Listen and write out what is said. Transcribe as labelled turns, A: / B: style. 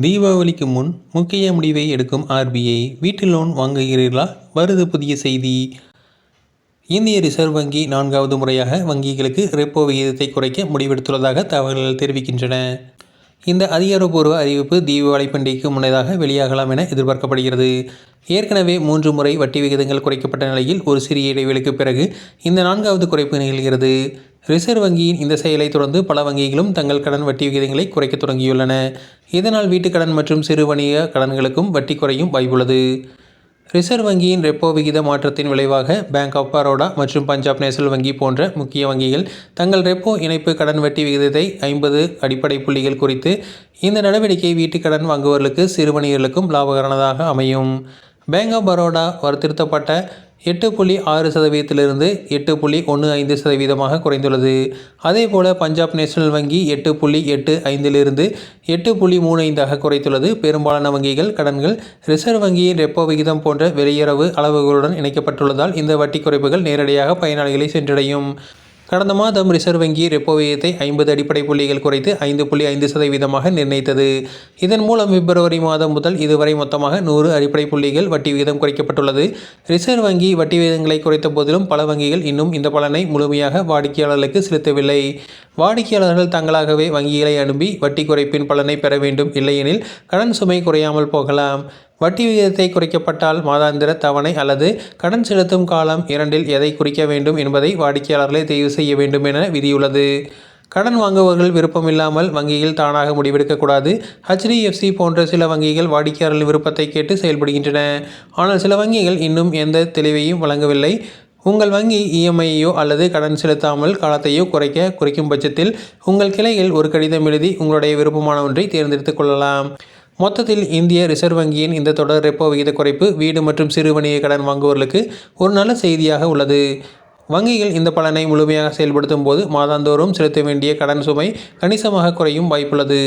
A: தீபாவளிக்கு முன் முக்கிய முடிவை எடுக்கும் ஆர்பிஐ வீட்டு லோன் வாங்குகிறீர்களா? வருது புதிய செய்தி. இந்திய ரிசர்வ் வங்கி நான்காவது முறையாக வங்கிகளுக்கு ரெப்போ விகிதத்தை குறைக்க முடிவெடுத்துள்ளதாக தகவல்கள் தெரிவிக்கின்றன. இந்த அதிகாரப்பூர்வ அறிவிப்பு தீபாவளி பண்டிகைக்கு முன்னதாக வெளியாகலாம் என எதிர்பார்க்கப்படுகிறது. ஏற்கனவே மூன்று முறை வட்டி விகிதங்கள் குறைக்கப்பட்ட நிலையில் ஒரு சிறிய இடைவெளிக்கு பிறகு இந்த நான்காவது குறைப்பு நிகழ்கிறது. ரிசர்வ் வங்கியின் இந்த செயலை தொடர்ந்து பல வங்கிகளும் தங்கள் கடன் வட்டி விகிதங்களை குறைக்க தொடங்கியுள்ளன. இதனால் வீட்டுக் கடன் மற்றும் சிறு வணிக கடன்களுக்கும் வட்டி குறையும் வாய்ப்புள்ளது. ரிசர்வ் வங்கியின் ரெப்போ விகித மாற்றத்தின் விளைவாக பேங்க் ஆஃப் பரோடா மற்றும் பஞ்சாப் நேஷனல் வங்கி போன்ற முக்கிய வங்கிகள் தங்கள் ரெப்போ இணைப்பு கடன் வட்டி விகிதத்தை ஐம்பது அடிப்படை புள்ளிகள் குறித்து இந்த நடவடிக்கை வீட்டுக் கடன் வாங்குவர்களுக்கு சிறு வணிகர்களுக்கும் லாபகரமானதாக அமையும். பேங்க் ஆஃப் பரோடா வருத்திருத்தப்பட்ட எட்டு புள்ளி ஆறு சதவீதத்திலிருந்து எட்டு புள்ளி ஒன்று ஐந்து சதவீதமாக குறைந்துள்ளது. அதேபோல பஞ்சாப் நேஷனல் வங்கி எட்டு புள்ளி எட்டு ஐந்திலிருந்து எட்டு புள்ளி மூணு ஐந்தாக குறைத்துள்ளது. பெரும்பாலான வங்கிகள் கடன்கள் ரிசர்வ் வங்கியின் ரெப்போ விகிதம் போன்ற வெளியுறவு அளவுகளுடன் இணைக்கப்பட்டுள்ளதால் இந்த வட்டி குறைப்புகள் நேரடியாக பயனாளிகளை சென்றடையும். கடந்த மாதம் ரிசர்வ் வங்கி ரெப்போ விகிதத்தை ஐம்பது அடிப்படை புள்ளிகள் குறைத்து ஐந்து புள்ளி ஐந்து சதவீதமாக நிர்ணயித்தது. இதன் மூலம் பிப்ரவரி மாதம் முதல் இதுவரை மொத்தமாக நூறு அடிப்படை புள்ளிகள் வட்டி விகிதம் குறைக்கப்பட்டுள்ளது. ரிசர்வ் வங்கி வட்டி விகிதங்களை குறைத்த போதிலும் பல வங்கிகள் இன்னும் இந்த பலனை முழுமையாக வாடிக்கையாளர்களுக்கு செலுத்தவில்லை. வாடிக்கையாளர்கள் தங்களாகவே வங்கிகளை அனுப்பி வட்டி குறைப்பின் பலனை பெற வேண்டும் இல்லையெனில் கடன் சுமை குறையாமல் போகலாம். வட்டி விகிதத்தை குறைக்கப்பட்டால் மாதாந்திர தவணை அல்லது கடன் செலுத்தும் காலம் இரண்டில் எதை குறிக்க வேண்டும் என்பதை வாடிக்கையாளர்களே தேர்வு செய்ய வேண்டும் என விதியுள்ளது. கடன் வாங்குபவர்கள் விருப்பமில்லாமல் வங்கியில் தானாக முடிவெடுக்கக்கூடாது. ஹெச்டிஎஃப்சி போன்ற சில வங்கிகள் வாடிக்கையாளர்கள் விருப்பத்தை கேட்டு செயல்படுகின்றன. ஆனால் சில வங்கிகள் இன்னும் எந்த தெளிவையும் வழங்கவில்லை. உங்கள் வங்கி இஎம்ஐயோ அல்லது கடன் செலுத்தாமல் காலத்தையோ குறைக்க குறைக்கும் பட்சத்தில் உங்கள் கிளையில் ஒரு கடிதம் எழுதி உங்களுடைய விருப்பமான ஒன்றை தேர்ந்தெடுத்துக் கொள்ளலாம். மொத்தத்தில் இந்திய ரிசர்வ் வங்கியின் இந்த தொடர் ரெப்போ விகித குறைப்பு வீடு மற்றும் சிறு வணிக கடன் வாங்குவோர்களுக்கு ஒரு நல்ல செய்தியாக உள்ளது. வங்கிகள் இந்த பலனை முழுமையாக செயல்படுத்தும் போது மாதாந்தோறும் செலுத்த வேண்டிய கடன் சுமை கணிசமாக குறையும் வாய்ப்புள்ளது.